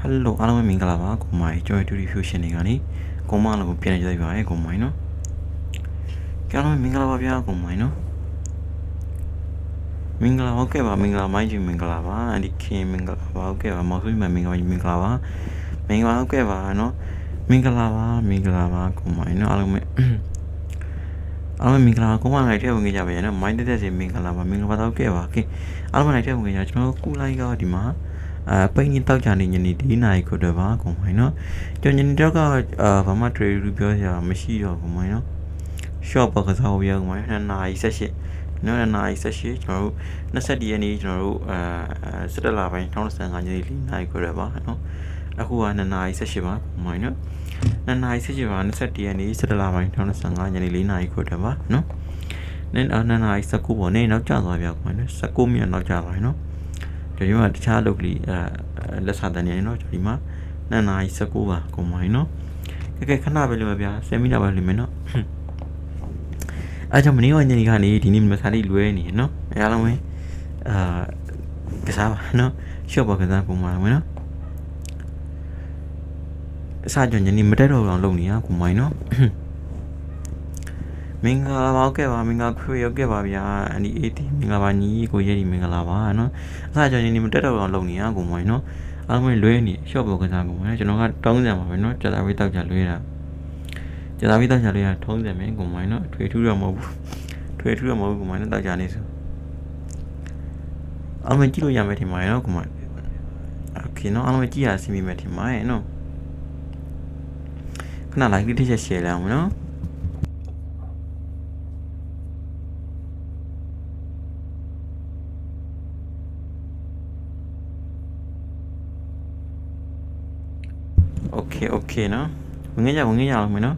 ဟယ်လိုအားလုံးပဲမင်္ဂလာပါကိုမိုင်ကျော်တူရီဖျူရှင်တွေကနေကိုမလည်းပြန်ကြည့်ပါရယ်ကိုမိုင်နော်ကျွန်တော်မင်္ဂလာပါဗျာကိုမိုင်နော်မင်္ဂလာဟုတ်ကဲ့ပါမင်္ဂလာမိုင်းကြီးမင်္ဂလာပါအန်ဒီခင်မင်္ဂလာပါဟုတ်ကဲ့ပါမောက်ဆွေးမင်္ဂလာမင်္ဂလာပါမင်္ဂလာဟုတ်ကဲ့ပါနော်မင်္ဂလာပါမင်္ဂလာပါကိုမိုင်နော်အားလုံးပဲအားလုံးမင်္ဂလာကိုမလိုက်တဲ့ဝင်ကြပါရဲ့နော်မိုင်းတက်တဲ့စီမင်္ဂလာပါမင်္ဂလာပါတော့ကဲပါကဲအားလုံးလိုက်တဲ့ဝင်ကြကျွန်တော်ကုလိုက်ကဒီမှာ အဲပိန်ရင်တောက်ကြနေညနေဒီနိုင်ခုတော့ပါကိုမိုင်နော်ကျွန်တော်ညနေတော့ကအာဘာမှ trade လို့ပြောရမရှိတော့ကိုမိုင်နော် shop ပကစားဖို့ရောက်မှာ2နာရီ78နော်2နာရီ78ကျွန်တော်တို့21ရက်နေ့ကျွန်တော်တို့အဲ17လပိုင်း2025ညနေ4နာရီခွဲရပါနော်အခုက2နာရီ78ပါမိုင်းနော်2နာရီ78ပါ21ရက်နေ့17လပိုင်း2025ညနေ4နာရီခွဲရပါနော်နင်း2နာရီ19ပေါ့နေနောက်ကျသွားပြကွာနော်19မိနစ်နောက်ကျသွားပြီနော် ဒီမှာတခြားလုပ်ကလေးအဲလက်စာတန်းနေနော်ဒီမှာ2နာရီ19ပါကိုမိုင်းနော်ကဲကဲခဏပဲလို့ဗျာ10မိနစ်ပဲလို့မယ်နော်အဲကြောင့်မနေ့ကညနေကနေဒီနေ့မစားလေးလွဲနေနော်အဲအားလုံးပဲအာကစားပါနော်ရှော့ပါကစားပုံမှာဝင်နော်အစားကြောင့်ညနေမတက်တော့အောင်လုပ်နေရကိုမိုင်းနော် မင်္ဂလာပါခဲ့ပါမင်္ဂလာခွေရောက်ခဲ့ပါဗျာအန်ဒီအေးတီမင်္ဂလာပါညီကိုရဲဒီမင်္ဂလာပါနော်အစားကြောင့်ညနေမတက်တော့အောင်လုပ်နေရကိုမိုင်းနော်အားလုံးလွဲနေရှော့ပါကစားပုံမှာကျွန်တော်ကတောင်းကြမှာပဲနော်ကြာတာဝေးတောက်ကြလွဲတာကြာတာဝေးတောက်ကြလွဲတာထုံးစံမယ်ကိုမိုင်းနော်ထွေထူးတော့မဟုတ်ဘူးထွေထူးတော့မဟုတ်ဘူးကိုမိုင်းနော်တောက်ကြနေဆိုအားလုံးကြည့်လို့ရမယ်ထင်ပါတယ်နော်ကိုမိုင်းโอเคနော်အားလုံးကြည့်ရစီမိမယ်ထင်ပါတယ်နော်ခဏ like လေးတစ်ချက် share လိုက်အောင်နော် เคโอเคနော်ဝင်ငယ်ကြဝင်ငယ်ကြအောင်မယ်နော်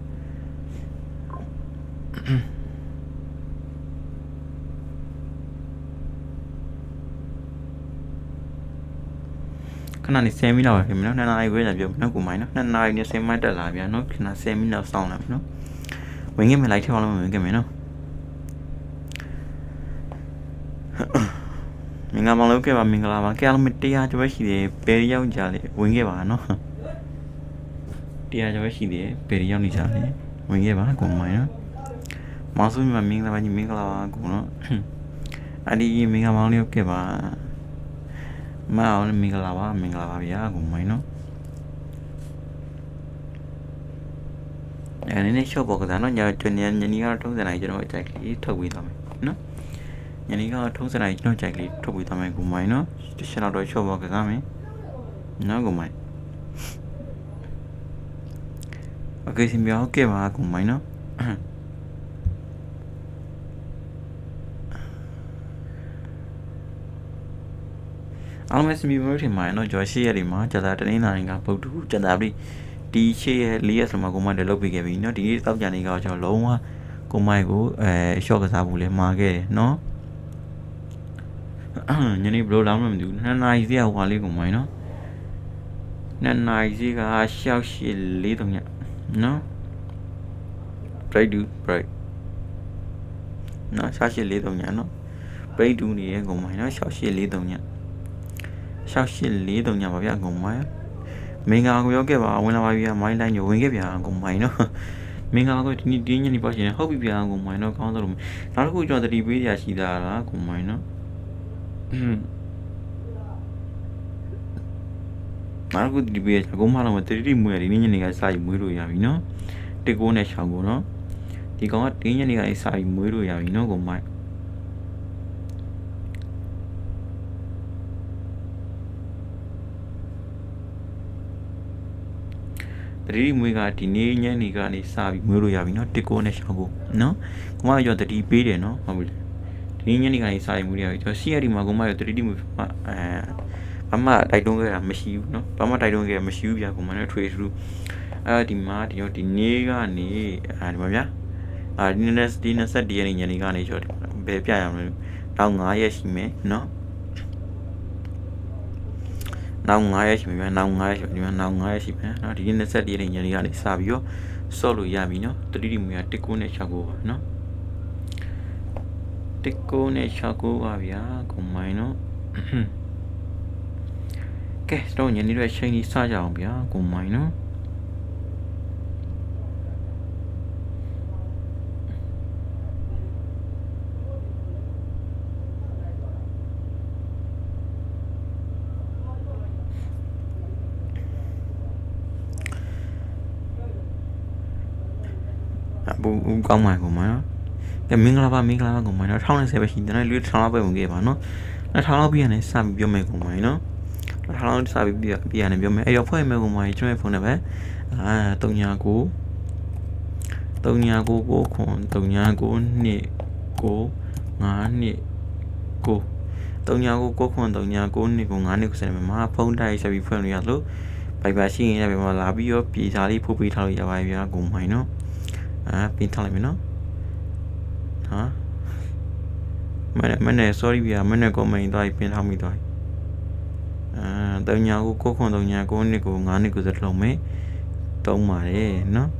ခဏနေ10မိနစ်လောက်ပဲနော်2နာရီခွဲကြာပြောနော်ကိုမိုင်းနော်2နာရီနဲ့10မိနစ်တက်လာပြန်နော်ခဏ10မိနစ်လောက်စောင့်လိုက်နော်ဝင်ငယ်မယ်လိုက်ထည့်အောင်လို့ဝင်ငယ်မယ်နော်မင်္ဂလာပါလို့ကဲပါမင်္ဂလာပါကဲအားလုံးတရားကျော်ပဲရှိတယ်ဘယ်ရောက်ကြလဲဝင်ခဲ့ပါနော် တရားကျော်ရှိသေးတယ်ဘယ်ရောက်နေကြလဲဝင်ခဲ့ပါကွန်မိုင်းနော်မောင်စုမြမင်္ဂလာပါညီမင်္ဂလာပါကွန်နော်အဒီမင်္ဂလာမောင်လေးဟုတ်ကဲ့ပါမအောင်မင်္ဂလာပါမင်္ဂလာပါဗျာကွန်မိုင်းနော်အဲနည်းနည်း short ပေါ်ကစားနော်ညကျွန်တော်ညနေကတော့ထုံးစံတိုင်းကျွန်တော်အကြိုက်လေးထုတ်ပေးသွားမယ်နော်ညနေကထုံးစံတိုင်းကျွန်တော်အကြိုက်လေးထုတ်ပေးသွားမယ်ကွန်မိုင်းနော်တစ်ချက်တော့ short ပေါ်ကစားမယ်နော်ကွန်မိုင်း ပါတယ်နော်ဂျော်ရှိရဒီမှာဂျာတာတနင်္လာနေ့ကပုတ်တူဂျာတာပြီးဒီရှိရ၄ရက်ဆိုမှကိုမိုင်းတယ်လုတ်ပြီးခဲ့ပြီနော်ဒီနေ့တောက်ကြနေကတော့ကျွန်တော်လုံးဝကိုမိုင်းကိုအဲရှော့ကစားဖို့လဲမှာခဲ့တယ်နော်ညနေဘလို့လောင်းမှမသိဘူးနှစ်နာရီစီးဟိုဟာလေးကိုမိုင်းနော်နှစ်နာရီစီးကရှောက်ရှိ၄တုံးည နော် break do break နော်ရှောက်ရှိ၄တုံးညနော် break do နေရဲ့ကိုမိုင်းနော်ရှောက်ရှိ၄တုံးည6843ညပါဗျာအကုန်မိုင်းမင်္ဂလာကိုရောက်ခဲ့ပါဝင်လာပါဗျာမိုင်းလိုင်းညဝင်ခဲ့ဗျာအကုန်မိုင်းနော်မင်္ဂလာကိုဒီနေ့ဒီညနေပေါ့ရှင်ဟုတ်ပြီဗျာအကုန်မိုင်းနော်ကောင်းသလိုနောက်တစ်ခုကျွန်တော်တတိပေးရရှိတာလားအကုန်မိုင်းနော် နောက်တစ်ခုတတိပေးရအကုန်မှတော့တတိမွေးရဒီနေ့ညနေကစာယူမွေးလို့ရပြီနော်တစ်ကိုးနဲ့ရှောင်းကိုနော်ဒီကောင်ကဒီညနေကစာယူမွေးလို့ရပြီနော်အကုန်မိုင်းတတိမွေးကဒီနေ့ညနေကနေစပြီးမွေးလို့ရပြီเนาะတစ်ကိုနဲ့ရှောက်ကိုเนาะကိုမရောတတိပေးတယ်เนาะဟုတ်ပြီဒီနေ့ညနေကနေစပြီးမွေးရပြီကျွန်တော် CRD မှာကိုမရောတတိမွေးမှာအဲ ဘာမှတိုက်တွန်းခဲ့တာမရှိဘူးเนาะဘာမှတိုက်တွန်းခဲ့တာမရှိဘူးဗျာကိုမနဲ့ trade through အဲဒီမှာဒီတော့ဒီနေ့ကနေအဲဒီမှာဗျာအာဒီနေ့ဒီနေ့ဆက်ဒီနေ့ညနေကနေကျွန်တော်ဘယ်ပြရမလဲတော့9ရက်ရှိမယ်เนาะနောက်9ရက်ရှိပြီနောက်9ရက်ရှိပြီနောက်9ရက်ရှိပြီเนาะဒီနေ့27ရက်ညနေကနေစပြီးတော့ဆော့လို့ရပြီเนาะတတိတိမူရတစ်ကိုနဲ့6ကိုပါเนาะတစ်ကိုနဲ့6ကိုပါဗျာကွန်မိုင်းเนาะ ကဲတော့ညနေတော့ချိန်ကြီးစကြအောင်ဗျာကိုမိုင်းနော်အဘူဦးကောင်းပါကိုမိုင်းနော်ကဲမင်္ဂလာပါမင်္ဂလာပါကိုမိုင်းနော်1020ပဲရှိတယ်နော်လူ1000လောက်ပဲဝင်ခဲ့ပါနော်1000လောက်ပြည့်ရတယ်စပြီးပြောမယ်ကိုမိုင်းနော် 1000လောက်စပြီးပြပြရတယ်ပြောမယ်အဲ့တော့ဖွဲ့မယ်ကိုမိုင်းကျွန်တော်ဖုန်းနဲ့ပဲအာ39 39ကိုခွန်39နှစ်ကို9နှစ်ကို39ကိုခွန်39နှစ်ကို9နှစ်ကိုစတယ်မှာဖုန်းတိုက်ဆက်ပြီးဖွင့်လို့ရလို့ဘိုက်ပါရှိရင်လည်းပြန်လာပြီးတော့ပြည်စာလေးဖုတ်ပေးထားလို့ရပါပြီဗျာကိုမိုင်းနော်အာပြင်ထားလိုက်မယ်နော်ဟာမနေ့မနေ့ sorry ဗျာမနေ့ comment တော့ပြင်ထားမိတော့ အာ39ကိုခွန်39နှစ်ကို9နှစ်ကိုစတယ်လုံးမယ်တုံးပါတယ်နော်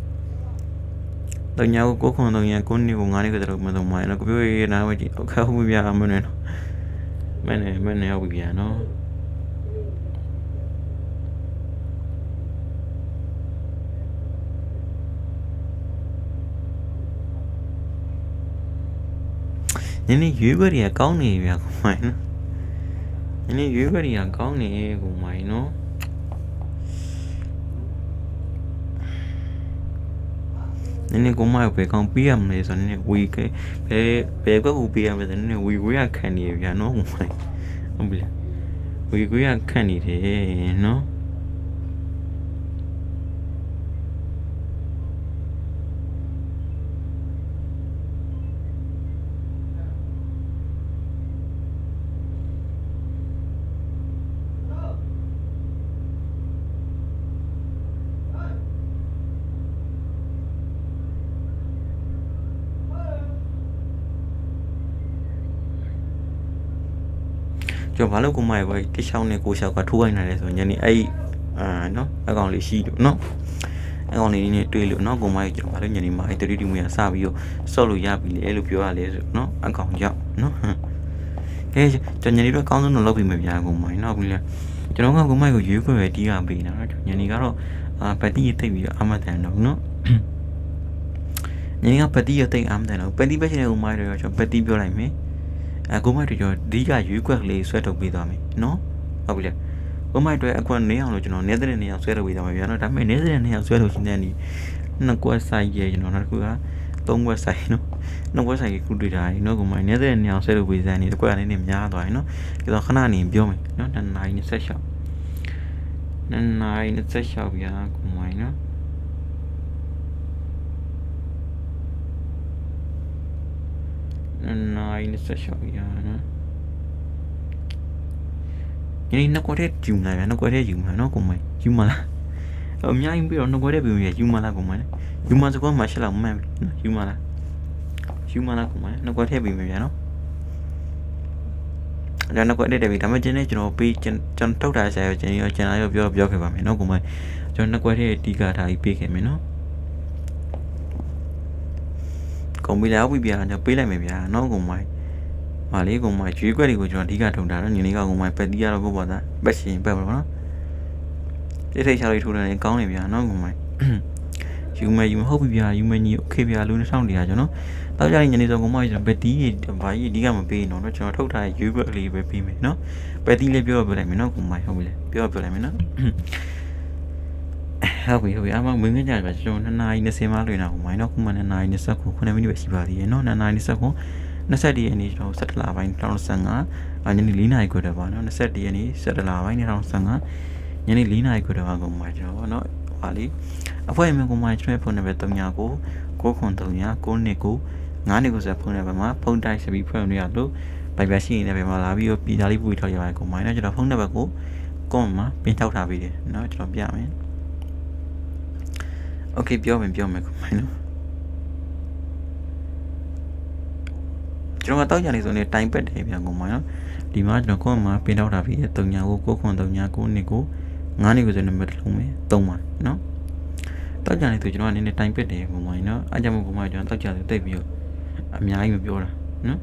တညာကိုကိုခွန်တညာကိုနေကိုငါနေကတော့မတော့မိုင်းနော်ကိုပြောရနာဝကြည့်အခါဟုတ်ပြမနေနော်မနေမနေဟုတ်ပြနော်နင်းနေရွေးခွက်တွေကကောင်းနေပြီကိုမိုင်းနော် နင်းနေရွေးခွက်တွေကကောင်းနေကိုမိုင်းနော်နည်းနည်းကိုမရပဲကောင်းပေးရမလဲဆိုတော့နည်းနည်းဝီကဲဘယ်ဘယ်ကွက်ကိုပေးရမလဲဆိုတော့နည်းနည်းဝီကိုရခံနေရဗျာနော်ဟုတ်ပြီဟုတ်ပြီဝီကိုရခံနေတယ်နော် ကျွန်တော်ဘာလို့ကိုမရပဲတစ်ချောင်းနဲ့ကိုချောက်ကထိုးခိုင်းနိုင်လဲဆိုညနေအဲ့အာနော်အကောင်လေးရှိလို့နော်အကောင်လေးနဲ့တွေ့လို့နော်ကိုမရကျွန်တော်ဘာလို့ညနေမှာအဲ့ 3D မရစပြီးတော့ဆော့လို့ရပြီလေအဲ့လိုပြောရလဲဆိုနော်အကောင်ကြောက်နော်ဟမ်ကဲကျွန်ညနေတော့ကောင်းဆုံးတော့လုပ်ပြီးမယ်ဗျာကိုမရနော်ဘူးလေကျွန်တော်ကကိုမရကိုရွေးခွဲပဲတီးရပေးနေတာနော်ညနေကတော့အာပတိတိတ်ပြီးတော့အမတန်တော့နော်ညနေကပတိရတိတ်အမတန်တော့ပတိပဲရှိတဲ့ကိုမရတော့ကျွန်တော်ပတိပြောလိုက်မယ် အဲကိုမိုက်တို့ကျွန်တော်ဒီကရွေးကွက်ကလေးဆွဲထုတ်ပေးသွားမယ်နော်ဟုတ်ပြီလေကိုမိုက်တို့အကွက်နေအောင်လို့ကျွန်တော်နေတဲ့နေအောင်ဆွဲထုတ်ပေးသွားမယ်ဗျာနော်ဒါပေမဲ့နေတဲ့နေအောင်ဆွဲထုတ်ရှင်တဲ့ဒီနှစ်ကွက်ဆိုင်ရဲ့ကျွန်တော်နောက်တစ်ခုကသုံးကွက်ဆိုင်နော်နှစ်ကွက်ဆိုင်ကခုတွေ့တာနော်ကိုမိုက်နေတဲ့နေအောင်ဆွဲထုတ်ပေးစမ်းနေတစ်ကွက်အနေနဲ့များသွားရင်နော်ဒါတော့ခဏနေပြောမယ်နော်2နာရီ26 2နာရီ26ဗျာကိုမိုက်နော် 9 26ရနော်ညနေနှစ်ကွက်တည်းယူမလားဗျာနှစ်ကွက်တည်းယူမလားနော်ကိုမိုင်းယူမလားအများကြီးပြီးတော့နှစ်ကွက်တည်းပြင်ရယူမလားကိုမိုင်းယူမစကောမှရှက်လောက်မှန်ပြီနော်ယူမလားယူမလားကိုမိုင်းနှစ်ကွက်တည်းပြင်ဗျာနော်ဒါနှစ်ကွက်တည်းတယ်ပြီဒါမှကျင်းနေကျွန်တော်ပေးကျွန်တော်ထုတ်တာဆရာရောကျွန်တော်ကျွန်တော်ရောပြောပြောခဲ့ပါမယ်နော်ကိုမိုင်းကျွန်တော်နှစ်ကွက်တည်းတီးကားထားပြီးပေးခဲ့မယ်နော် ကုန်ပြီလားဟုတ်ပြီဗျာကျွန်တော်ပေးလိုက်မယ်ဗျာနော်ကုန်မိုင်းမာလေးကုန်မိုင်းကျွေးခွက်တွေကိုကျွန်တော်အဓိကထုံတာနော်ညီလေးကကုန်မိုင်းပက်တီးရတော့ကိုပေါ့သားပက်ရှင်ပက်ပါတော့နော်တိတ်ထိတ်ချလေးထိုးတယ်ကောင်းနေဗျာနော်ကုန်မိုင်းယူမယ်ယူမဟုတ်ပြီဗျာယူမယ်ညီโอเคဗျာလူ2000တရားကျွန်တော်တော့ကြရင်ညနေစောကုန်မိုင်းကျွန်တော်ပက်တီးဘာကြီးအဓိကမပေးနော်ကျွန်တော်ထုတ်ထားရွေးခွက်ကလေးပဲပေးမယ်နော်ပက်တီးလေးပြောပြလိုက်မယ်နော်ကုန်မိုင်းဟုတ်ပြီလေပြောပြလိုက်မယ်နော် ဟုတ်ပြီဟုတ်ပြီအမမင်းငကြပါကျွန်တော်2နာရီ20မှလွှင့်တာဟိုမိုင်းတော့ခုမှ2နာရီ20ခု9မိနစ်ပဲရှိပါသေးတယ်နော်2နာရီ20ခု21ရက်နေ့ကျွန်တော်17လပိုင်း2015ညနေ4နာရီခွဲတော့ပါနော်21ရက်နေ့17လပိုင်း2015ညနေ4နာရီခွဲတော့ပါကုန်ပါကျွန်တော်နော်ဟာလီအဖွဲ့မြင်ကုန်မှာကျွန်တော်ဖုန်းနံပါတ်39ကို993 929 9နှစ်ကိုဆက်ဖုန်းနံပါတ်မှာဖုန်းတိုက်ဆက်ပြီးဖွင့်လို့ရလို့ဘိုင်ဘရှိနေတဲ့ဘယ်မှာလာပြီးတော့ပြည်သားလေးပူထောက်ရပါတယ်ကုန်ပါနော်ကျွန်တော်ဖုန်းနံပါတ်ကိုကွန်မှာပင်ထောက်ထားပေးတယ်เนาะကျွန်တော်ပြမယ် โอเคပြောမယ်ပြောမယ်ကိုမိုင်းနော်ကျွန်တော်ကတော့ကြာနေဆိုနေတိုင်ပက်တယ်ပြန်ကိုမိုင်းနော်ဒီမှာကျွန်တော်ခွန်မှာပင်တော့တာပြီး3ညာကိုကိုခွန်3ညာကိုနှစ်ကို9နှစ်ကိုဆိုနံပါတ်တစ်လုံးပဲ3ပါနော်တော့ကြာနေဆိုကျွန်တော်အနေနဲ့တိုင်ပက်တယ်ကိုမိုင်းနော်အားကြောင့်မို့ကိုမိုင်းကျွန်တော်တော့ကြာနေတိတ်ပြီးတော့အများကြီးမပြောတာနော်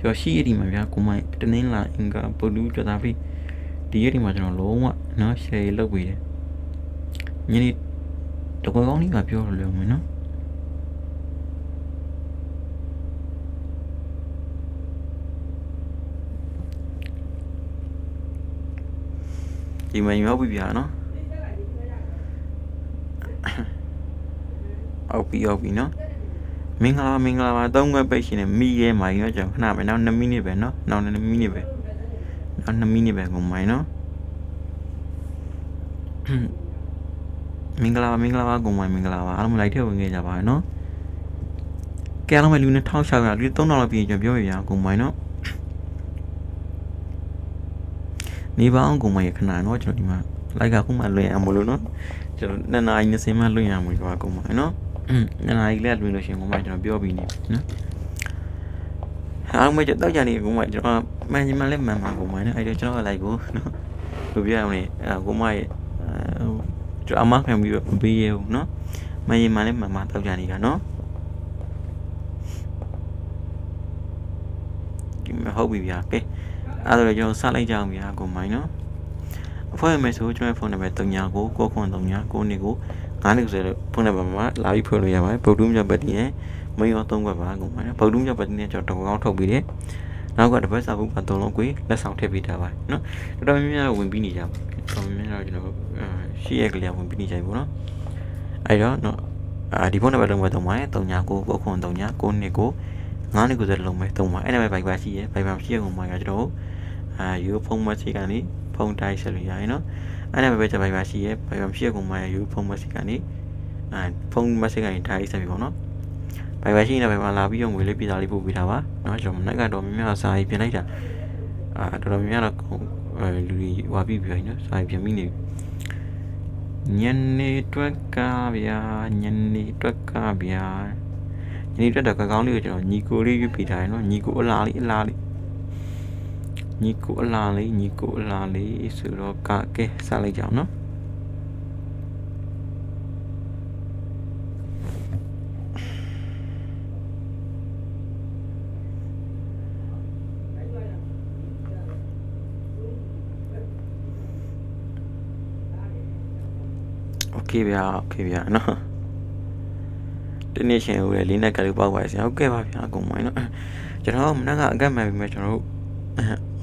ကျွန်တော်ရှိရဒီမှာဗျာကိုမိုင်းတနင်္လာအင်္ဂါပုလူကြတာပြီးတ ဒီရက်ဒီမှာကျွန်တော်လုံးဝနော် share လုပ်ပြီးတယ်ညနေ တကွယ်ကောင်းလေးကပြောလို့လုံးမယ်နော်ဒီမှာရောက်ပြီဗျာနော်အောက်ပြီအောက်ပြီနော်မင်္ဂလာမင်္ဂလာပါသုံးခွက်ပိတ်ရှင်နေမိရဲမှာရောကျွန်တော်ခဏပဲနောက်2မိနစ်ပဲနော်နောက်2မိနစ်ပဲနောက်2မိနစ်ပဲကုန်မိုင်းနော် မင်္ဂလာပါမင်္ဂလာပါကုန်မိုင်းမင်္ဂလာပါအားလုံးလိုက်ထည့်ဝင်ခဲ့ကြပါနော်ကဲအားလုံးပဲလူ2600လူ3000လောက်ပြင်ကျွန်တော်ပြောရရကုန်မိုင်းနော်နေပါအောင်ကုန်မိုင်းရခဏနော်ကျွန်တော်ဒီမှာလိုက်ကခုမှလွှင့်အောင်မလို့နော်ကျွန်တော်2နာရီ20မှလွှင့်ရမှာဒီပါကုန်မိုင်းနော်2နာရီလည်းလွှင့်လို့ရှိရင်ကုန်မိုင်းကျွန်တော်ပြောပြီးနေပြီနော်အားလုံးပဲကျွန်တော်တောက်ကြနေကုန်မိုင်းကျွန်တော်မှန်ကြီးမှလည်းမှန်မှာကုန်မိုင်းနော်အဲ့တော့ကျွန်တော်ကလိုက်ကိုနော်ဘယ်ပြရမလဲအဲကုန်မိုင်း ကျွန်တော်အမခံပြီးတော့မပေးရဘူးနော်မှန်ရင်မှလည်းမှန်မှာတောက်ကြနေတာနော်ဒီမှာဟုတ်ပြီဗျာကဲအဲ့ဒါတော့ကျွန်တော်စလိုက်ကြအောင်ဗျာကုန်မိုင်းနော်အဖွဲမယ်ဆိုကျွန်တော်ဖုန်းနံပါတ်39ကို939ကိုနေကို9နေဆိုတော့ဖုန်းနံပါတ်မှာလာပြီးဖွင့်လို့ရပါတယ်ဗုဒ္ဓမြတ်ပတ်တည်ရဲ့မင်းရော3ခွက်ပါကုန်ပါတယ်ဗုဒ္ဓမြတ်ပတ်တည်နဲ့ကျွန်တော်တကောင်းထုတ်ပြီးတယ်နောက်ကတစ်ပတ်စာဖို့ပါ3လုံးကိုလက်ဆောင်ထည့်ပေးထားပါတယ်နော်တော်တော်များများဝင်ပြီးနေကြပါတော်တော်များများကျွန်တော် ရှိရကလေးဝင်ပြီးနေကြပြီပေါ့နော်အဲ့တော့နော်အာဒီဖုန်းနံပါတ်လုံးပဲသုံးပါတယ်39ကို939ကိုနေကို9နေကိုဆိုတဲ့လုံးပဲသုံးပါအဲ့ဒါပဲဘိုက်ပါရှိရဘိုက်ပါရှိရကုန်မှာကျွန်တော်အာယူဖုန်းမဆီကနေဖုန်းတိုင်းဆက်လို့ရရင်နော်အဲ့ဒါပဲပဲချက်ဘိုက်ပါရှိရဘိုက်ပါရှိရကုန်မှာယူဖုန်းမဆီကနေအာဖုန်းမဆီကနေတိုင်းဆက်ပြီပေါ့နော်ဘိုက်ပါရှိနေဘိုက်ပါလာပြီးတော့ငွေလေးပြည်သားလေးပို့ပေးတာပါနော်ကျွန်တော်မနက်ကတော့များများစာရေးပြင်လိုက်တာအာတော်တော်များများတော့လူတွေဝါပြီးပြီနော်စာရေးပြင်မိနေ ညနေတွက်ကဗျာညနေတွက်ကဗျာညနေတွက်တော့ကောင်းလေးကိုကျွန်တော်ညီကိုလေးပြပေးထားတယ်နော်ညီကိုအလားလေးအလားလေးညီကိုအလားလေးညီကိုအလားလေးဆိုတော့ကကဲစလိုက်ကြအောင်နော် โอเคဗျာโอเคဗျာနော်တနေ့ရှင်ဦးလေလေးနဲ့ကလေးပေါက်ပါစီဟုတ်ကဲ့ပါဗျာအကုန်မိုင်းနော်ကျွန်တော်မနက်ကအကတ်မှန်ပြီမဲ့ကျွန်တော်တို့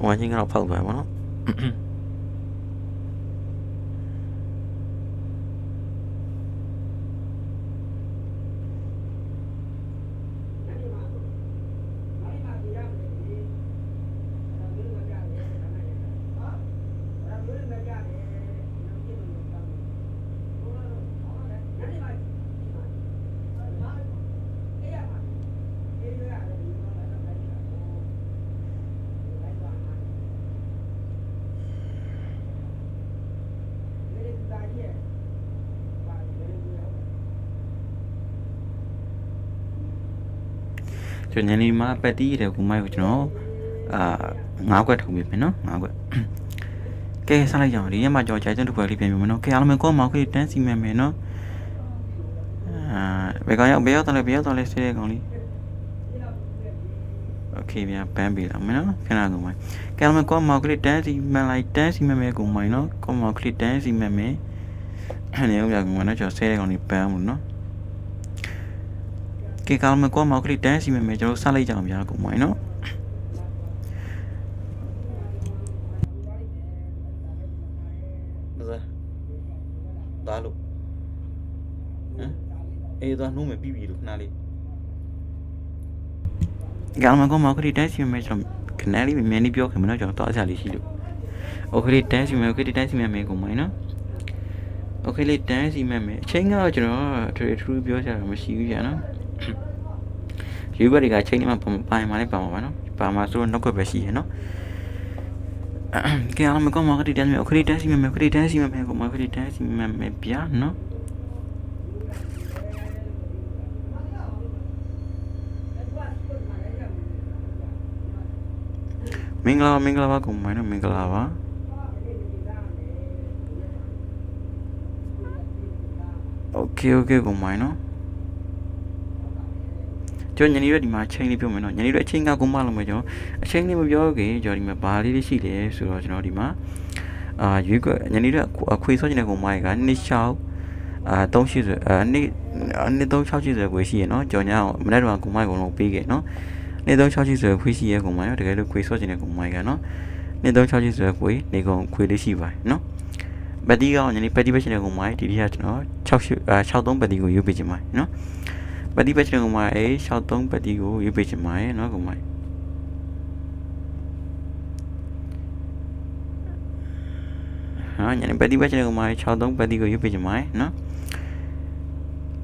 ဝမ်းချင်းကတော့ဖောက်သွားပါတော့ ကျွန်တော်ညနေမှာပက်တီးတယ်ကူမိုက်ကိုကျွန်တော်အာ၅ခွက်ထုံပေးမယ်နော်၅ခွက်ကဲဆက်လိုက်ကြအောင်ဒီရက်မှာကြော်ချိုင်တဲ့တစ်ခွက်လေးပြင်ပြမယ်နော်ကဲအားလုံးကောမောက်ခလေးတန်းစီမယ်မယ်နော်အာဘယ်ကောင်ရောက်ဘယ်ရောက်တော့လဲဘယ်ရောက်တော့လဲဆေးတဲ့ကောင်လေးโอเคဗျာပန်းပြီလားမနော်ခဏကုန်ပါကဲအားလုံးကောမောက်ကလေးတန်းစီမှန်လိုက်တန်းစီမယ်မယ်ကုန်ပါနော်ကောမောက်ကလေးတန်းစီမယ်မယ်အဲ့ဒါရောက်ကုန်ပါနော်ကျွန်တော်ဆေးတဲ့ကောင်လေးပန်းမှုနော် ကဲကောင်းမကောမောက်ကလေးတန်းစီမယ်မယ်ကျွန်တော်ဆက်လိုက်ကြအောင်ဗျာကိုမိုင်းနော်ဒါလို့ဟမ်အေးတော့နှုံးမယ်ပြီးပြီလို့ခဏလေးကောင်းမကောမောက်ကလေးတန်းစီမယ်မယ်ကျွန်တော်ခဏလေးမြန်နေပြောခင်မနော်ကျွန်တော်တော့အစားလေးရှိလို့โอเคလေးတန်းစီမယ်โอเคလေးတန်းစီမယ်မယ်ကိုမိုင်းနော်โอเคလေးတန်းစီမယ်မယ်အချိန်ကတော့ကျွန်တော်ထထထူးပြောချင်တာမရှိဘူးကြာနော် ယူဘတွေကချိန်နေမှာပိုင်မှာလည်းပါမှာပါနော်ပါမှာဆိုတော့နောက်ကပဲရှိရနော်ကဲအားမကောမခရီးတန်းမြေခရီးတန်းစီမယ်ခရီးတန်းစီမယ်ကိုမခရီးတန်းစီမယ်ပြာနော်မင်္ဂလာမင်္ဂလာပါကိုမိုင်းနော်မင်္ဂလာပါโอเคโอเคကိုမိုင်းနော် ကျွန်တော်ညနေရက်ဒီမှာအချိန်လေးပြောမယ်နော်ညနေရက်အချိန်ကကုန်မလို့မယ်ကျွန်တော်အချိန်လေးမပြောခင်ကျွန်တော်ဒီမှာဘာလေးလေးရှိလဲဆိုတော့ကျွန်တော်ဒီမှာအာရွေးကွက်ညနေတော့အခွေစောချင်တဲ့ကောင်မကြီးကနှစ်လျှောက်အာ380ဆိုအာနှစ်နှစ်360ဆိုခွေရှိရနော်ကြော်ညာအောင်မနေ့တော့ကောင်မကြီးကောင်လုံးပေးခဲ့နော်နှစ်360ဆိုခွေရှိရကောင်မကြီးတကယ်လို့ခွေစောချင်တဲ့ကောင်မကြီးကနော်နှစ်360ဆိုခွေနေကောင်ခွေလေးရှိပါတယ်နော်ပတိကောင်ညနေပတိပဲရှင်တဲ့ကောင်မကြီးဒီနေ့ကကျွန်တော်68အာ63ပတိကိုယူပေးချင်ပါတယ်နော် ပတိပဲရှင်တဲ့ကောင်မကြီး63ပတိကိုယူပေးချင်ပါတယ်နော်ကောင်မကြီးနော်ညနေပတိပဲချင်ကောင်မကြီး63ပတိကိုရွတ်ပြချင်ပါတယ်နော်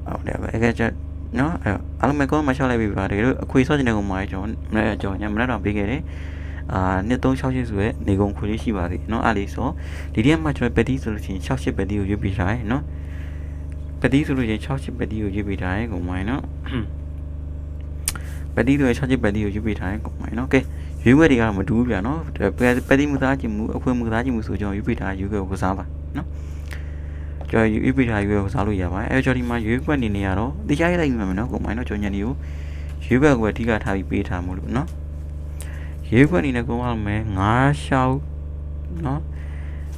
ဟုတ်တယ်ပဲအဲ့ကကျနော်အဲ့အားလုံးမကောမချလိုက်ပြီပါတကယ်လို့အခွေစောချင်တဲ့ကောင်မကြီးကျွန်တော်မနေ့ကျွန်တော်ညမနေ့တော့ပေးခဲ့တယ်အာ2368ဆိုရဲနေကုန်ခွေလေးရှိပါသေးနော်အဲ့လေးဆိုဒီတည်းမှာကျွန်တော်ပတိဆိုလို့ရှိရင်68ပတိကိုရွတ်ပြထားတယ်နော် ပတိဆိုလို့ရှိရင်68ပတိကိုရွတ်ပြထားတယ်ကောင်မကြီးနော်ပတိဆိုရင်68ပတိကိုရွတ်ပြထားတယ်ကောင်မကြီးနော်ကဲရွေးဝဲတွေကတော့မတူဘူးဗျာနော်ပတိမှုသားခြင်းမှုအခွင့်မှုသားခြင်းမှုဆိုကျွန်တော်ရွေးပြထားရွေးခွဲကိုကစားပါနော်ကျွန်တော်ရွေးပြထားရွေးခွဲကိုကစားလို့ရပါတယ်အဲကျွန်တော်ဒီမှာရွေးခွက်နေနေရတော့တရားရလိုက်မှာမယ်နော်ကိုမိုင်းတော့ကျွန်တော်ညနေကိုရွေးခွက်ကိုအဓိကထားပြီးပေးထားမို့လို့နော်ရွေးခွက်အနေနဲ့ကိုမအောင်မယ်9ရှောက်နော်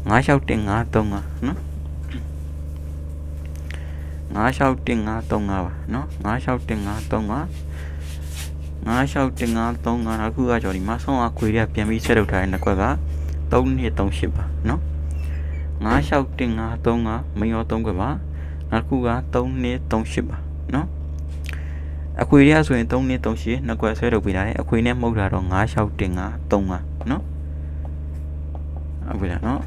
9ရှောက်တင်9 3 5နော် 9ရှောက်တင်9 3 5ပါနော်9ရှောက်တင်9 3 5 9 6 1 5 3 5နောက်ခုကကြော်ဒီမှာဆုံးအခွေရပြန်ပြီးဆက်ထုတ်ထားတဲ့နှစ်ခွက်က3နှစ်38ပါနော်9 6 1 5 3 5မင်းရော3ခွက်ပါနောက်ခုက3နှစ်38ပါနော်အခွေရဆိုရင်3နှစ်38နှစ်ခွက်ဆွဲထုတ်ပေးထားတယ်အခွေနဲ့မှုတ်တာတော့9 6 1 5 3 5နော်ဟုတ်ပြီလားနော်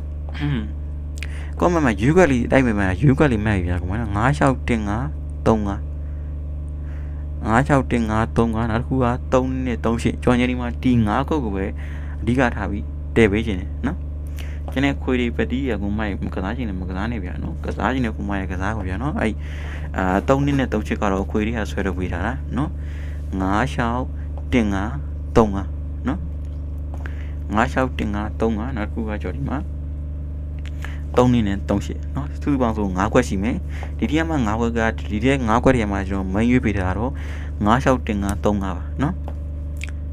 ကောမမယူကလီတိုက်မယ်မယူကလီမဲ့ပြီလားကောမ9 6 1 5 3 5 961535နောက်တစ်ခုက3နဲ့38ကျော်ညနေမှာဒီ9ခုကိုပဲအဓိကထားပြီးတည့်ပေးခြင်းတယ်နော်ကျန်တဲ့ခွေတွေပတိရကုမိုက်ကစားခြင်းနဲ့မကစားနေဗျာနော်ကစားခြင်းနဲ့ကုမိုက်ကစားကိုဗျာနော်အဲ့အာ3နှစ်နဲ့3ချစ်ကတော့ခွေတွေကဆွဲတော့ပေးထားတာနော်96တင်5 35နော်96တင်5 35နောက်တစ်ခုကကျော်ဒီမှာ 3နှစ်နဲ့38เนาะသူ့ပေါင်းဆို5ခွက်ရှိမယ်ဒီတည်းမှာ5ခွက်ကဒီတည်း5ခွက်တည်းမှာကျွန်တော်မင်းရွေးပေးတာတော့9 6တင်5 3 5ပါเนาะ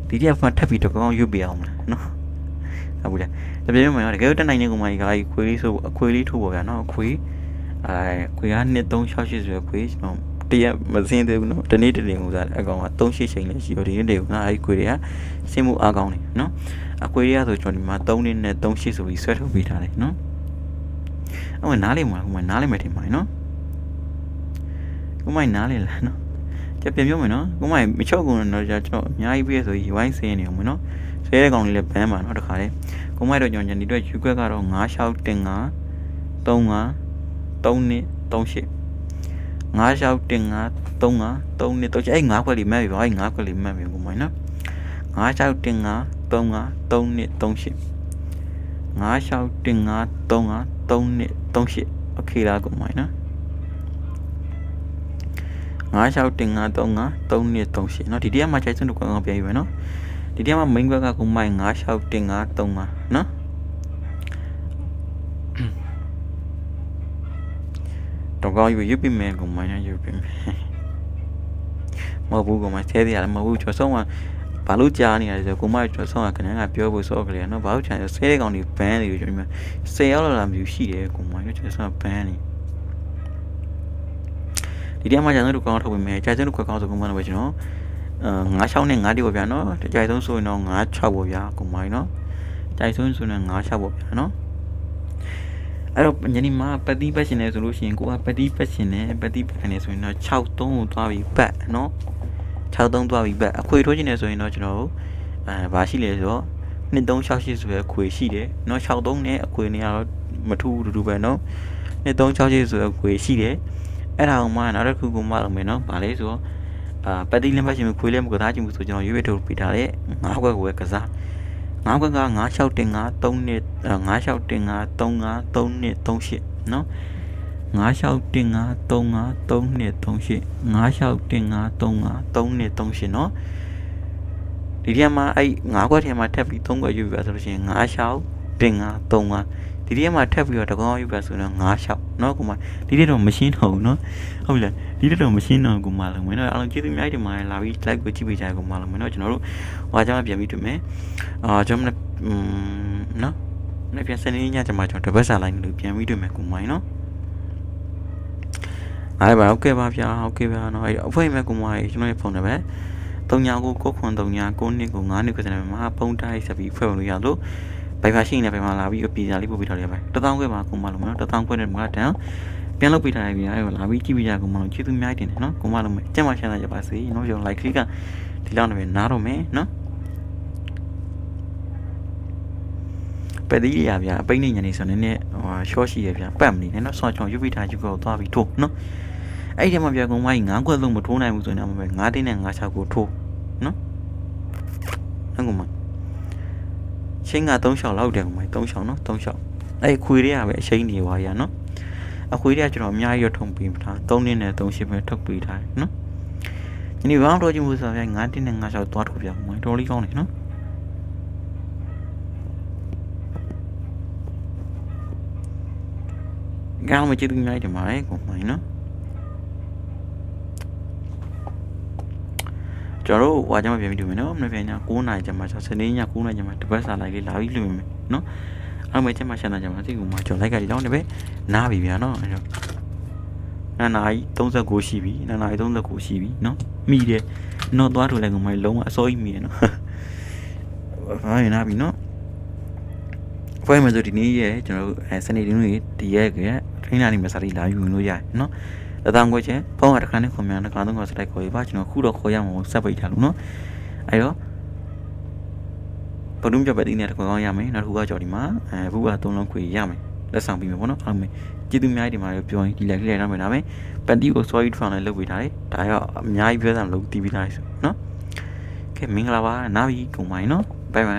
ဒီတည်းကထပ်ပြီးတော့ကောင်းရွေးပေးအောင်မလားเนาะဟုတ်ဘူးလားတပြည့်မှရောတကယ်တက်နိုင်တဲ့ကောင်မကြီးကအဲ့ခွေးလေးဆိုအခွေးလေးထိုးပေါ်ဗျာเนาะခွေးအဲခွေးက2 3 6 8ဆိုရခွေးကျွန်တော်တရက်မစင်းသေးဘူးเนาะတနေ့တနေ့ကစားအကောင်က3 8ချိန်လေးရှိတော့ဒီနေ့တွေကအဲ့ခွေးတွေကစင်းမှုအကောင်နေเนาะအခွေးတွေကဆိုကျွန်တော်ဒီမှာ3နှစ်နဲ့3 8ဆိုပြီးဆွဲထုတ်ပေးထားတယ်เนาะ အမနားလေးမလားကိုမနားလေးမယ်ထင်ပါနော်ကိုမိုင်နားလေးလားနော်ကြပြန်ပြောမယ်နော်ကိုမိုင်မချော့ကုန်တော့ကျွန်တော်အများကြီးပြည့်ဆိုရီဝိုင်းဆင်းနေအောင်မနော်ဆဲတဲ့ကောင်လေးလည်းဘန်းပါနော်တခါလေကိုမိုင်တော့ကျွန်တော်ညနေတော့ယူခွက်ကတော့96တင်9 35 3နှစ်38 96တင်9 35 3နှစ်3အဲ့9ခွက်လေးမှတ်ပြီပါအဲ့9ခွက်လေးမှတ်ပြီကိုမိုင်နော်96တင်9 35 3နှစ်38 96တင်9 35 3နှစ်38 โอเคလားကိုမိုင်းနော်96တင်9 35 3နှစ်38เนาะဒီတည်းမှာချိုက်စွန်းတို့ကောင်ပြန်ယူမယ်เนาะဒီတည်းမှာ main ဘက်ကကိုမိုင်း96တင်9 35เนาะတော့ကောင်းယူယူပြီးမယ်ကိုမိုင်းယူပြီးမယ်မဟုတ်ဘူးကိုမိုင်းဆဲသေးရတယ်မဟုတ်ဘူးကျွန်တော်ဆုံးက ဘာလို့ကြားနေရလဲဆိုကိုမကျွန်တော်ဆောင်းကခဏကပြောဖို့စောကလေးနော်ဘာလို့ချန်ဆဲတဲ့ကောင်ဒီဘန်းတွေကိုကျွန်တော်ဆယ်ရောက်လာတာမျိုးရှိတယ်ကိုမကျွန်တော်ဆောင်းဘန်းနေဒီတည်းမှာကျန်တဲ့လူကောင်းထုတ်ပေးမယ်ကြာကျတဲ့လူကောင်းဆိုကိုမတော့ပဲကျွန်တော်အဲ96နဲ့9တိပေါ့ဗျာနော်ကြိုက်ဆုံးဆိုရင်တော့96ပေါ့ဗျာကိုမိုင်းနော်ကြိုက်ဆုံးဆိုရင်96ပေါ့ဗျာနော်အဲ့တော့ညနေမှာပတိပတ်ရှင်နေဆိုလို့ရှိရင်ကိုကပတိပတ်ရှင်နေပတိပတ်နေဆိုရင်တော့63ကိုသွားပြီးပတ်နော် 63သွားပြီးပတ်အခွေထိုးခြင်းနေဆိုရင်တော့ကျွန်တော်တို့အဲဘာရှိလဲဆိုတော့2368ဆိုရယ်ခွေရှိတယ်เนาะ63နဲ့အခွေနဲ့ကတော့မထူးတူတူပဲเนาะ2368ဆိုရယ်ခွေရှိတယ်အဲ့ဒါအောင်မှနောက်တစ်ခုကမှလုပ်မယ်เนาะဗာလဲဆိုတော့အာပတိလင်းပတ်ရှင်ခွေလဲမကစားခြင်းဘူးဆိုကျွန်တော်ရွေးထုတ်ပြထားတဲ့ငါးခွက်ကိုပဲကစားငါးခွက်က96တင်5 3နှစ်96တင်5 35 3နှစ်38เนาะ 96တင်5 35 3နှစ်38 96တင်5 35 3နှစ်38เนาะဒီထဲမှာအဲ့9ခွက်ထဲမှာထပ်ပြီး3ခွက်ယူပြဆိုလို့ရှိရင်96တင်5 35ဒီထဲမှာထပ်ပြီးတော့တကောင်းယူပြဆိုတော့96เนาะကိုမဒီထဲတော့မရှင်းတော့ဘူးเนาะဟုတ်လားဒီထဲတော့မရှင်းတော့ကိုမလုံးမယ်เนาะအားလုံးကျေးဇူးအများကြီးတင်ပါတယ်လာပြီး like ကိုကြည့်ပေးကြရကိုမလုံးမယ်เนาะကျွန်တော်တို့ဟိုအကြောင်းပြန်ပြီးတွေ့မယ်အာကျွန်တော်อืมเนาะ နေ့ပြန်စနေညကျမှကျွန်တော်တပတ်စာလိုက်လို့ပြန်ပြီးတွေ့မယ်ကိုမိုင်းနော် အားပါဟုတ်ကဲ့ပါဗျာဟုတ်ကဲ့ပါနော်အဲ့တော့အဖွဲ့မဲ့ကိုမိုင်းကျွန်တော်ရဲ့ဖုန်းနံပါတ်3ညာကိုကိုခွန်3ညာ9နှစ်ကို9နှစ်ကိုစနေမှာပုံတိုင်းဆက်ပြီးဖွဲ့ဝင်လို့ရလို့ဘိုင်ဘာရှိနေဘိုင်မှာလာပြီးပြည်စာလေးပို့ပေးထားရပါတထောင်ခွဲပါကိုမလုံးနော်တထောင်ခွဲနဲ့မှာတန်ပြန်လုပ်ပေးထားရပြီအဲ့တော့လာပြီးကြည့်ပြကြကိုမလုံးကျေးဇူးများတင်တယ်နော်ကိုမလုံးကျက်မှရှင်းလာကြပါစေနော်ကျွန်တော် like click ကဒီလောက်နဲ့နားတော့မယ်နော်ပက်သီးရဗျာအပိတ်နေညနေဆိုနည်းနည်းဟိုရှော့ရှိရဗျာပတ်မနေနဲ့နော်ဆောင်းချောင်းယူပိထားယူကောသွားပြီးထိုးနော် အဲ့ဒီမှာဗျာကုံမိုင်းငါးခွက်လုံးမထိုးနိုင်ဘူးဆိုရင်တော့ပဲငါးတင်းနဲ့ငါးချောက်ကိုထိုးနော်အဲ့ကုံမိုင်းချင်းက3ရှောက်လောက်တယ်ကုံမိုင်း3ရှောက်နော်3ရှောက်အဲ့ခွေတွေကပဲအချိန်နေပါရနော်အခွေတွေကကျွန်တော်အများကြီးရထုံပေးထား3တင်းနဲ့3ရှစ်ပဲထုတ်ပေးထားနော်ဒီနေ့ဘောင်းတော့ချင်းမှုဆိုဗျာငါးတင်းနဲ့ငါးချောက်သွားထိုးပြကုံမိုင်းတော်လေးကောင်းတယ်နော်ကောင်းမချစ်သူများတယ်မှာလေကိုမိုင်းနော် ကျွန်တော်တို့ဟွာကြမှာပြန်ပြီးดูမယ်နော်မနေ့ပြန်ည9နာရီကျမှစနေည9နာရီကျမှတပတ်စာလိုက်လေးလာပြီးလူမယ်နော်အဲ့မဲ့ကျမှရှင်းတာကျမှစိတ်ကူမှာကျွန်တော်လိုက်ကကြောင်းတယ်ပဲနားပြီဗျာနော်အဲ့တော့နာနာကြီး39ရှိပြီနာနာကြီး39ရှိပြီနော်မိတယ်နော်သွားထုတ်လိုက်ကောင်မလုံးဝအစိုးကြီးမိရနော်ဘာရနာပြီနော်ဖွဲမယ်ဆိုဒီနေ့ရဲ့ကျွန်တော်တို့အဲစနေတင်းတွေဒီရက်ကထိန်းလာနေမှာစာရီလာယူလို့ရတယ်နော် တသံခွဲချင်းဖုန်းကတစ်ခါနဲ့ခွန်မြန်တစ်ခါသုံးခါစတိုက်ခေါ်ရပါကျွန်တော်ခုတော့ခေါ်ရမှာစက်ပိတ်ထားလို့နော်အဲတော့ဘဒုံပြပတ်တင်းနဲ့တစ်ခွန်ကောင်းရမယ်နောက်တစ်ခုကကြော်ဒီမှာအဲဘူးကသုံးလုံးခွေရမယ်လက်ဆောင်ပြီးမယ်ပေါ့နော်အားလုံးကျေးဇူးအများကြီးဒီမှာပြောရင်ဒီလိုက်လေးလိုက်တော့မယ်ဒါပဲပန်တီကို sorry ထွန်လိုက်လုပ်ပေးထားတယ်ဒါရောအများကြီးပြောတာမလုပ်တီးပြီးသားဆိုနော်ကဲမင်္ဂလာပါနားပြီးကုန်ပါရင်နော်ဘိုင်ဘိုင်